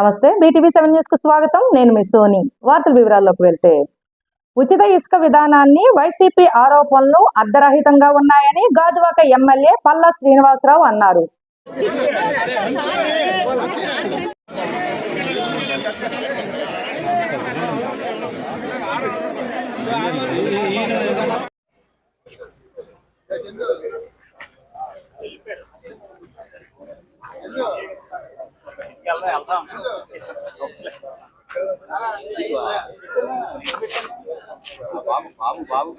నమస్తే. BTV seven న్యూస్కు స్వాగతం. నేను మీ సోని. వార్తల వివరాల్లోకి వెళ్తే ఉచిత ఇసుక విధానాన్ని వైసీపీ ఆరోపణలు అర్ధరహితంగా ఉన్నాయని గాజువాక ఎమ్మెల్యే పల్లా శ్రీనివాసరావు అన్నారు. బాబు బాబు బాబు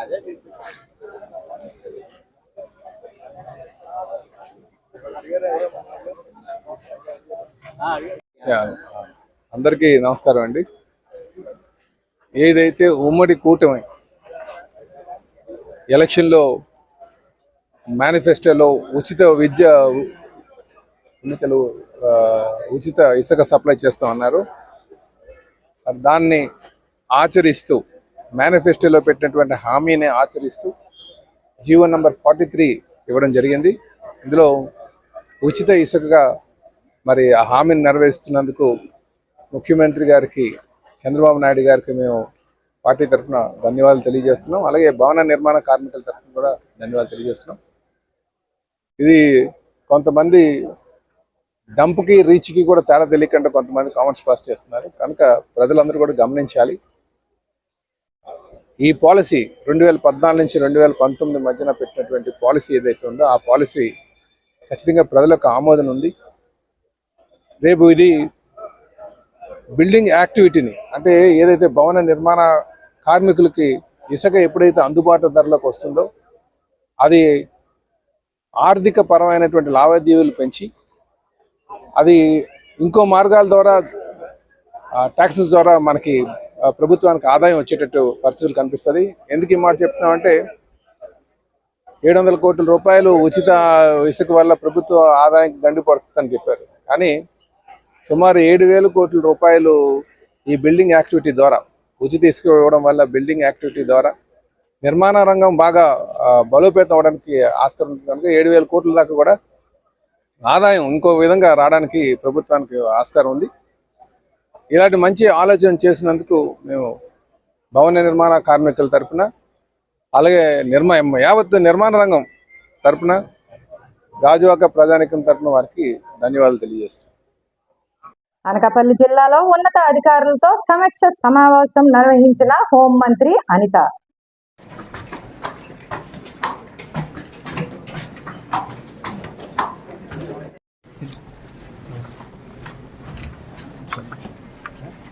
అదే అందరికీ నమస్కారం అండి. ఏదైతే ఉమ్మడి కూటమి ఎలక్షన్లో మేనిఫెస్టోలో ఉచిత విద్య ఎన్నికలు ఉచిత ఇసుక సప్లై చేస్తామన్నారు. దాన్ని ఆచరిస్తూ మేనిఫెస్టోలో పెట్టినటువంటి హామీని ఆచరిస్తూ జీవో నంబర్ ఫార్టీ త్రీ ఇవ్వడం జరిగింది. ఇందులో ఉచిత ఇసుకగా మరి ఆ హామీని నెరవేరుస్తున్నందుకు ముఖ్యమంత్రి గారికి చంద్రబాబు నాయుడు గారికి మేము పార్టీ తరఫున ధన్యవాదాలు తెలియజేస్తున్నాం. అలాగే భవన నిర్మాణ కార్మికుల తరఫున కూడా ధన్యవాదాలు తెలియజేస్తున్నాం. ఇది కొంతమంది డంప్కి రీచ్కి కూడా తేడా తెలియకుండా కొంతమంది కామెంట్స్ పాస్ చేస్తున్నారు. కనుక ప్రజలందరూ కూడా గమనించాలి. ఈ పాలసీ రెండు వేల పద్నాలుగు నుంచి రెండు వేల పంతొమ్మిది మధ్యన పెట్టినటువంటి పాలసీ ఏదైతే ఉందో ఆ పాలసీ ఖచ్చితంగా ప్రజలకు ఆమోదం ఉంది. రేపు ఇది బిల్డింగ్ యాక్టివిటీని అంటే ఏదైతే భవన నిర్మాణ కార్మికులకి ఇసుక ఎప్పుడైతే అందుబాటు ధరలోకి వస్తుందో అది ఆర్థిక పరమైనటువంటి లావాదేవీలు పెంచి అది ఇంకో మార్గాల ద్వారా ట్యాక్సెస్ ద్వారా మనకి ప్రభుత్వానికి ఆదాయం వచ్చేటట్టు పరిస్థితులు కనిపిస్తుంది. ఎందుకు ఈ మాట చెప్తున్నామంటే ఏడు వందల కోట్ల రూపాయలు ఉచిత ఇసుక వల్ల ప్రభుత్వ ఆదాయం గండి పడుతుందని చెప్పారు. కానీ సుమారు ఏడు వేల కోట్ల రూపాయలు ఈ బిల్డింగ్ యాక్టివిటీ ద్వారా ఉచిత ఇసుక ఇవ్వడం వల్ల బిల్డింగ్ యాక్టివిటీ ద్వారా నిర్మాణ రంగం బాగా బలోపేతం అవడానికి ఆస్కారం ఉంటుంది కనుక ఏడు వేల కోట్ల దాకా కూడా ఆదాయం ఇంకో విధంగా రావడానికి ప్రభుత్వానికి ఆస్కారం ఉంది. ఇలాంటి మంచి ఆలోచన చేసినందుకు మేము భవన నిర్మాణ కార్మికుల తరపున అలాగే నిర్మా యావత్ నిర్మాణ రంగం తరపున గాజువాక ప్రజానికం తరపున వారికి ధన్యవాదాలు తెలియజేస్తున్నాం. అనకాపల్లి జిల్లాలో ఉన్నత అధికారులతో సమీక్ష సమావేశం నిర్వహించిన హోంమంత్రి Anitha.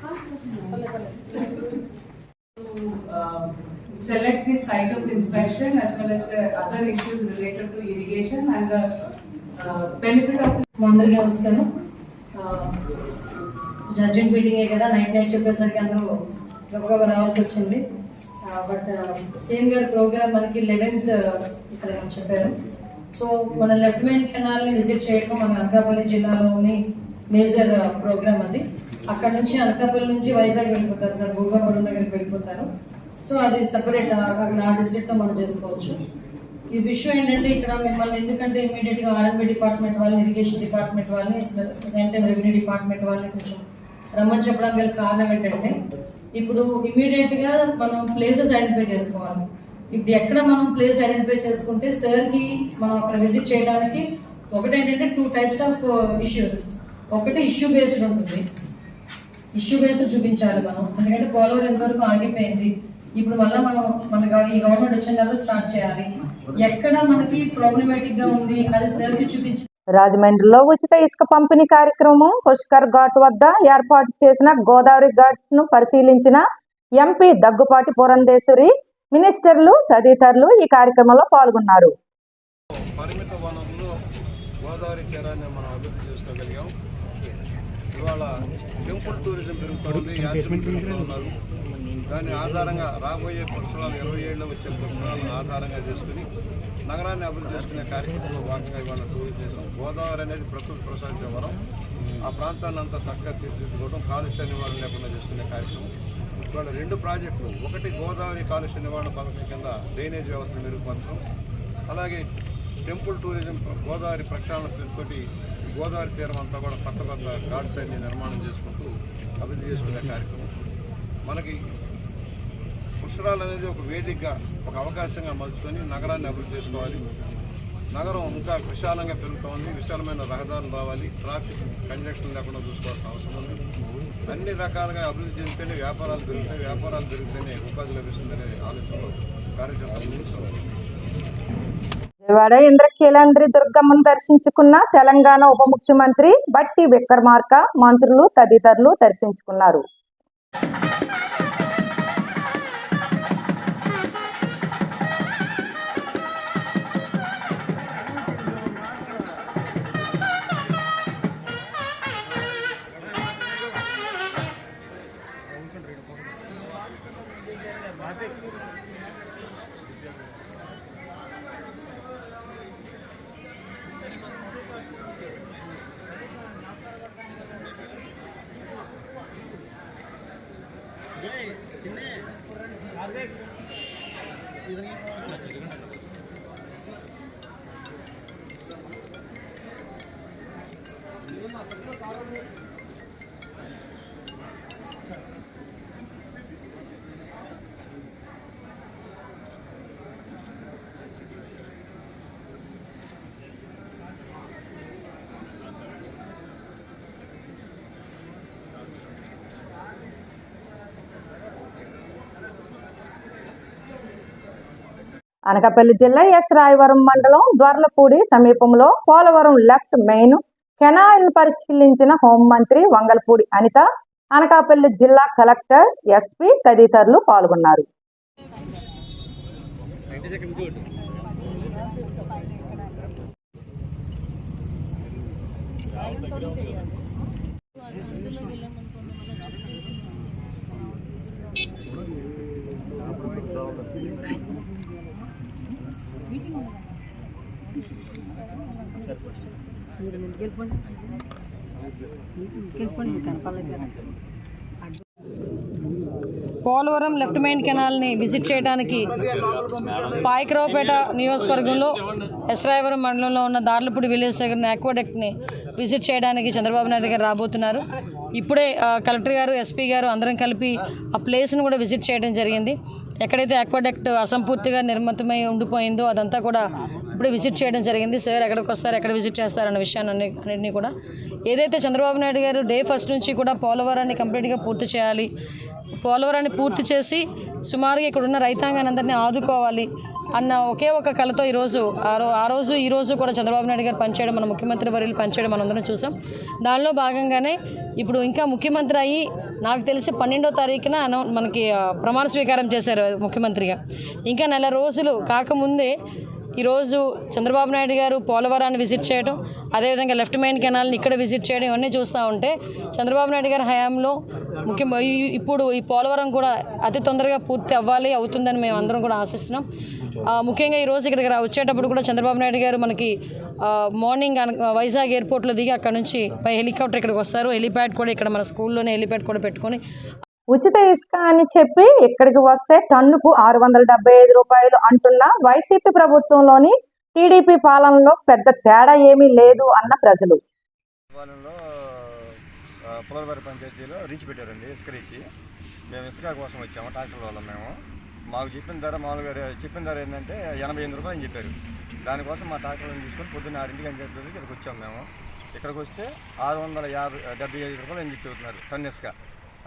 Uh, select the site of inspection as well as the other issues related to irrigation and the uh, benefit of అందరికీ నమస్కారం. జడ్జింగ్ మీటింగే కదా నైట్ నైట్ చెప్పేసరికి అందరూ గబగబా రావాల్సి వచ్చింది. బట్ uh, సేమ్ గారి ప్రోగ్రామ్ మనకి లెవెన్త్ uh, ఇక్కడ చెప్పారు. సో మన లెఫ్ట్ మెయిన్ కెనాల్ని విజిట్ చేయడం మన అనకాపల్లి జిల్లాలోని మేజర్ ప్రోగ్రామ్ అది. అక్కడ నుంచి అనకాపల్లి నుంచి వైజాగ్ వెళ్ళిపోతారు సార్ భూగాపురం దగ్గరికి వెళ్ళిపోతారు. సో అది సపరేట్ ఆ డిస్ట్రిక్ట్తో మనం చేసుకోవచ్చు. ఈ విషయం ఏంటంటే ఇక్కడ మిమ్మల్ని ఎందుకంటే ఇమీడియట్గా ఆర్ఎంబి డిపార్ట్మెంట్ వాళ్ళని ఇరిగేషన్ డిపార్ట్మెంట్ వాళ్ళని సేమ్ టైం రెవెన్యూ డిపార్ట్మెంట్ వాళ్ళని కొంచెం రమ్మని చెప్పడానికి గల కారణం ఏంటంటే ఇప్పుడు ఇమీడియట్గా మనం ప్లేసెస్ ఐడెంటిఫై చేసుకోవాలి. ఇప్పుడు ఎక్కడ మనం ప్లేస్ ఐడెంటిఫై చేసుకుంటే సార్కి మనం అక్కడ విజిట్ చేయడానికి ఒకటి ఏంటంటే టూ టైప్స్ ఆఫ్ ఇష్యూస్ ఒకటి ఇష్యూ బేస్డ్ ఉంటుంది. ఇష్యూ బేస్ చూపించాలి మనం. ఎందుకంటే పోలవరం ఎంతవరకు ఆగిపోయింది? ఇప్పుడు మళ్ళీ మనం మన గవ- ఈ గవర్నమెంట్ వచ్చిన తర్వాత స్టార్ట్ చేయాలి. ఎక్కడ మనకి ప్రాబ్లమేటిక్గా ఉంది. అది కి చూపించి రాజమండ్రిలో ఉచిత ఇసుక పంపిణీ కార్యక్రమం పుష్కర్ ఘాట్ వద్ద ఏర్పాటు చేసిన గోదావరి ఘాట్స్ను పరిశీలించిన ఎంపీ దగ్గుపాటి పురంధేశ్వరి మినిస్టర్లు తదితరులు ఈ కార్యక్రమంలో పాల్గొన్నారు. పరిమిత వనరులు గోదావరి తీరాన్ని మనం అభివృద్ధి చేసుకోగలిగాం. ఇవాళ టెంపుల్ టూరిజం పెరుగుతోంది ఉన్నారు దాని ఆధారంగా రాబోయే పురుషురాలు ఇరవై ఏళ్ళలో వచ్చే పురుషురాలను ఆధారంగా చేసుకుని నగరాన్ని అభివృద్ధి చేసుకునే కార్యక్రమంలో భాగంగా ఇవాళ టూరిజం చేసాం గోదావరి అనేది ప్రకృతి ప్రసాదించే వరం ఆ ప్రాంతాన్ని అంతా చక్కగా తీర్చిదిద్దుకోవడం కాలుష్య నివారణ లేకుండా చేసుకునే కార్యక్రమం. ఇవాళ రెండు ప్రాజెక్టులు ఒకటి గోదావరి కాలుష్య నివారణ పథకం కింద డ్రైనేజ్ వ్యవస్థను మెరుగుపరచడం అలాగే టెంపుల్ టూరిజం గోదావరి ప్రక్షాళన పేరుతోటి గోదావరి తీరం అంతా కూడా కొత్త కొత్త ఘాట్స్ అన్ని నిర్మాణం చేసుకుంటూ అభివృద్ధి చేసుకునే కార్యక్రమం. మనకి పుష్కరాలు అనేది ఒక వేదికగా ఒక అవకాశంగా మలుచుకొని నగరాన్ని అభివృద్ధి చేసుకోవాలి. నగరం ఇంకా విశాలంగా పెరుగుతోంది విశాలమైన రహదారులు రావాలి ట్రాఫిక్ కంజక్షన్ లేకుండా చూసుకోవాల్సిన అవసరం ఉంది. అన్ని రకాలుగా అభివృద్ధి చెందితేనే వ్యాపారాలు పెరుగుతాయి వ్యాపారాలు పెరిగితేనే ఉపాధి లభిస్తుంది అనే ఆలోచనలో కార్యక్రమాలు తీసుకున్నారు విజయవాడ ఇంద్రకీలాంద్రి దుర్గమ్మను దర్శించుకున్న తెలంగాణ ఉప ముఖ్యమంత్రి బట్టి విక్రమార్క మంత్రులు తదితరులు దర్శించుకున్నారు. ஏய் சின்ன அர்கே இதுங்க అనకాపల్లి జిల్లా ఎస్ రాయవరం మండలం ద్వార్లపూడి సమీపంలో పోలవరం లెఫ్ట్ మెయిన్ కెనాల్ను పరిశీలించిన హోంమంత్రి వంగల్పూడి అనిత అనకాపల్లి జిల్లా కలెక్టర్ ఎస్పీ తదితరులు పాల్గొన్నారు. మీరు ముందుకు కనపడలేదు కదా పోలవరం లెఫ్ట్ మెయిన్ కెనాల్ని విజిట్ చేయడానికి పాయకరావుపేట నియోజకవర్గంలో ఎస్రాయవరం మండలంలో ఉన్న దార్లపూడి విలేజ్ దగ్గర ఆక్వాడెక్ట్ని విజిట్ చేయడానికి చంద్రబాబు నాయుడు గారు రాబోతున్నారు. ఇప్పుడే కలెక్టర్ గారు ఎస్పీ గారు అందరం కలిపి ఆ ప్లేస్ను కూడా విజిట్ చేయడం జరిగింది. ఎక్కడైతే ఆక్వాడెక్ట్ అసంపూర్తిగా నిర్మితమై ఉండిపోయిందో అదంతా కూడా ఇప్పుడే విజిట్ చేయడం జరిగింది. సార్ ఎక్కడికి వస్తారు ఎక్కడ విజిట్ చేస్తారన్న విషయాన్ని అన్ని అన్నింటినీ కూడా. ఏదైతే చంద్రబాబు నాయుడు గారు డే ఫస్ట్ నుంచి కూడా పోలవరాన్ని కంప్లీట్గా పూర్తి చేయాలి పోలవరాన్ని పూర్తి చేసి సుమారుగా ఇక్కడ ఉన్న రైతాంగాన్ని అందరినీ ఆదుకోవాలి అన్న ఒకే ఒక కళతో ఈరోజు ఆ ఆ రోజు ఈ రోజు కూడా చంద్రబాబు నాయుడు గారు పనిచేయడం మన ముఖ్యమంత్రి వర్యులు పనిచేయడం మనందరం చూసాం. దానిలో భాగంగానే ఇప్పుడు ఇంకా ముఖ్యమంత్రి అయ్యి నాకు తెలిసి పన్నెండో తారీఖున మనకి ప్రమాణ స్వీకారం చేశారు ముఖ్యమంత్రిగా. ఇంకా నెల రోజులు కాకముందే ఈరోజు చంద్రబాబు నాయుడు గారు పోలవరాన్ని విజిట్ చేయడం అదేవిధంగా లెఫ్ట్ మెయిన్ కెనాల్ని ఇక్కడ విజిట్ చేయడం ఇవన్నీ చూస్తూ ఉంటే చంద్రబాబు నాయుడు గారి హయాంలో ముఖ్య ఇప్పుడు ఈ పోలవరం కూడా అతి తొందరగా పూర్తి అవ్వాలి అవుతుందని మేము అందరం కూడా ఆశిస్తున్నాం. ముఖ్యంగా ఈరోజు ఇక్కడికి వచ్చేటప్పుడు కూడా చంద్రబాబు నాయుడు గారు మనకి మార్నింగ్ వైజాగ్ ఎయిర్పోర్ట్లో దిగి అక్కడ నుంచి పై హెలికాప్టర్ ఇక్కడికి వస్తారు. హెలిప్యాడ్ కూడా ఇక్కడ మన స్కూల్లోనే హెలిప్యాడ్ కూడా పెట్టుకొని ఉచిత ఇసుక అని చెప్పి ఇక్కడికి వస్తే టన్నుకు ఆరు వందల డెబ్బై ఐదు రూపాయలు అంటున్న వైసీపీ ప్రభుత్వంలోని టీడీపీ పాలనలో పెద్ద తేడా ఏమీ లేదు అన్న ప్రజలు. పాలెంలో పంచాయతీలో రీచ్ పెట్టారండి ఇసుక రీచ్. మేము ఇసుక కోసం వచ్చాము ట్రాక్టర్ వల్ల మేము. మాకు చెప్పిన ధర మామూలుగా చెప్పిన ధర ఏంటంటే ఎనభై ఎనిమిది రూపాయలు అని చెప్పారు. దానికోసం మా ట్రాక్టర్లను తీసుకొని పొద్దున్న ఆరింటికి అని చెప్పేసి ఇక్కడికి వచ్చాము మేము. ఇక్కడికి వస్తే ఆరు వందల యాభై డెబ్బై ఐదు రూపాయలు అని చెప్తున్నారు టన్ను ఇసుక.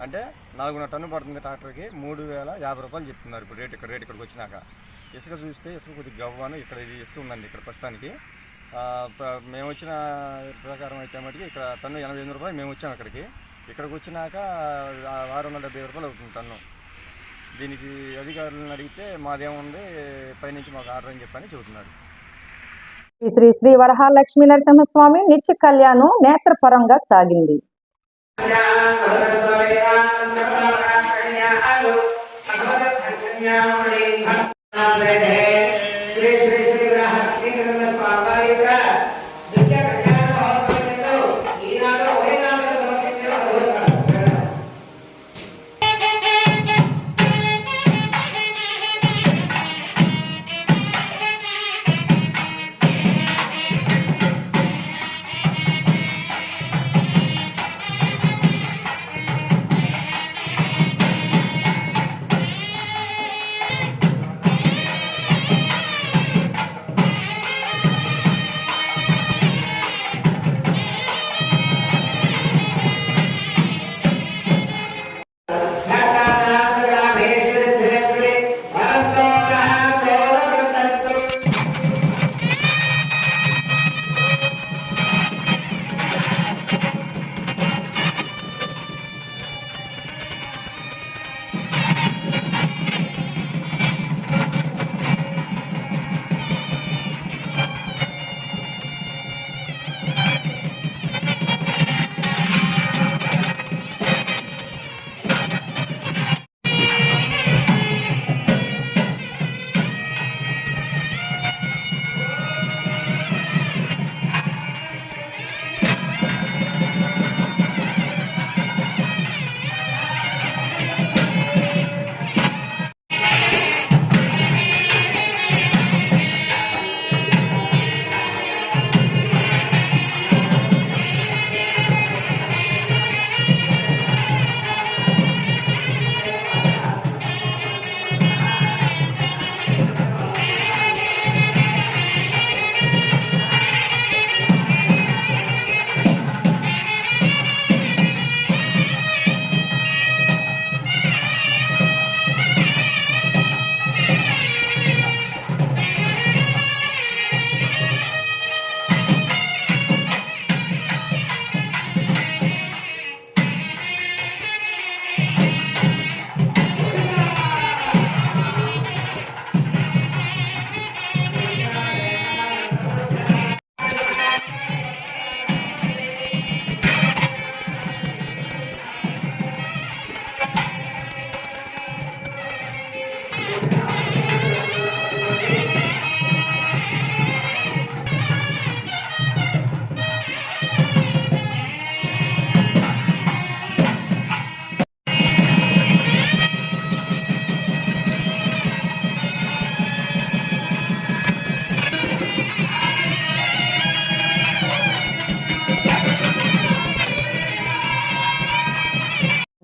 అంటే నాలుగున్నర టన్ను పడుతుంది ట్రాక్టర్కి మూడు వేల యాభై రూపాయలు చెప్తున్నారు. ఇప్పుడు రేట్ ఇక్కడ రేట్ ఇక్కడికి వచ్చినాక. ఇసుక చూస్తే ఇసుక కొద్దిగా గవ్వాను ఇక్కడ ఇది ఇసుక ఉందండి ఇక్కడ ప్రస్తుతానికి. మేము వచ్చిన ప్రకారం అయితే మటుకు ఇక్కడ టన్ను ఎనభై ఎనిమిది రూపాయలు మేము వచ్చాము అక్కడికి. ఇక్కడికి వచ్చినాక ఆరు వందల డెబ్బై రూపాయలు అవుతుంది టన్ను. దీనికి అధికారులను అడిగితే మాదేముంది పైనుంచి మాకు ఆర్డర్ అని చెప్పని చెబుతున్నారు. శ్రీ శ్రీ శ్రీ వరహాలక్ష్మీ నరసింహస్వామి నిత్య కళ్యాణం నేత్రపరంగా సాగింది.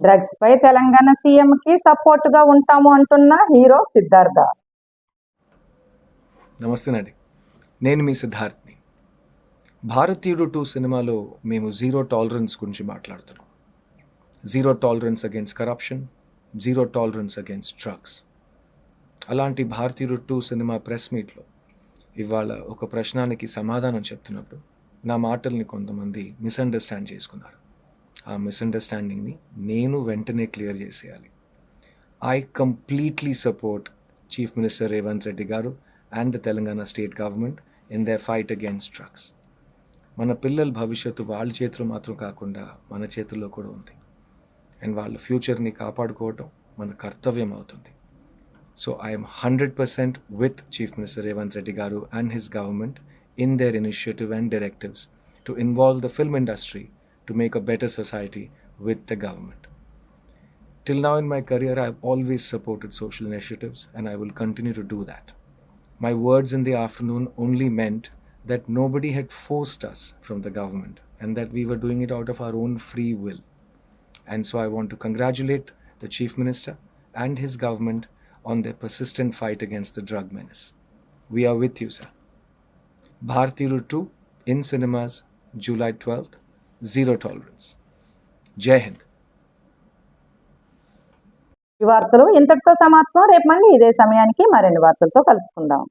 డ్రగ్స్ పై తెలంగాణ సీఎం కి సపోర్ట్గా ఉంటాము అంటున్న హీరో సిద్ధార్థ. నమస్తేనండి నేను. మీ సిద్ధార్థ్ని. భారతీయుడు టూ సినిమాలో మేము జీరో టాలరెన్స్ గురించి మాట్లాడుతున్నాం. Zero tolerance against corruption zero tolerance against drugs. అలాంటి భారతీయుడు టూ సినిమా ప్రెస్ మీట్లో ఇవాళ ఒక ప్రశ్నానికి సమాధానం చెప్తున్నప్పుడు నా మాటల్ని కొంతమంది మిస్అండర్స్టాండ్ చేసుకున్నారు. ఆ మిస్అండర్స్టాండింగ్ని నేను వెంటనే క్లియర్ చేసేయాలి. I completely support chief minister Revanth Reddy గారు and the Telangana state government in the fight against drugs మన పిల్లల భవిష్యత్తు వాళ్ళ చేతిలో మాత్రం కాకుండా మన చేతుల్లో కూడా ఉంది. అండ్ వాళ్ళ ఫ్యూచర్ని కాపాడుకోవటం మన కర్తవ్యం అవుతుంది. So I'm hundred percent with chief minister Revanth Reddy గారు and his government in their initiative and directives to involve the film industry to make a better society with the government. Till now in my career, I've always supported social initiatives and I will continue to do that. My words in the afternoon only meant that nobody had forced us from the government and that we were doing it out of our own free will. And so I want to congratulate the Chief Minister and his government on their persistent fight against the drug menace. We are with you, sir. Bharti Rutu in cinemas, July 12th zero tolerance. జై హింద్. ఈ వార్తలు ఇంతటితో సమాప్తం. రేపు మళ్ళీ ఇదే సమయానికి మరిన్ని వార్తలతో కలుసుకుందాం.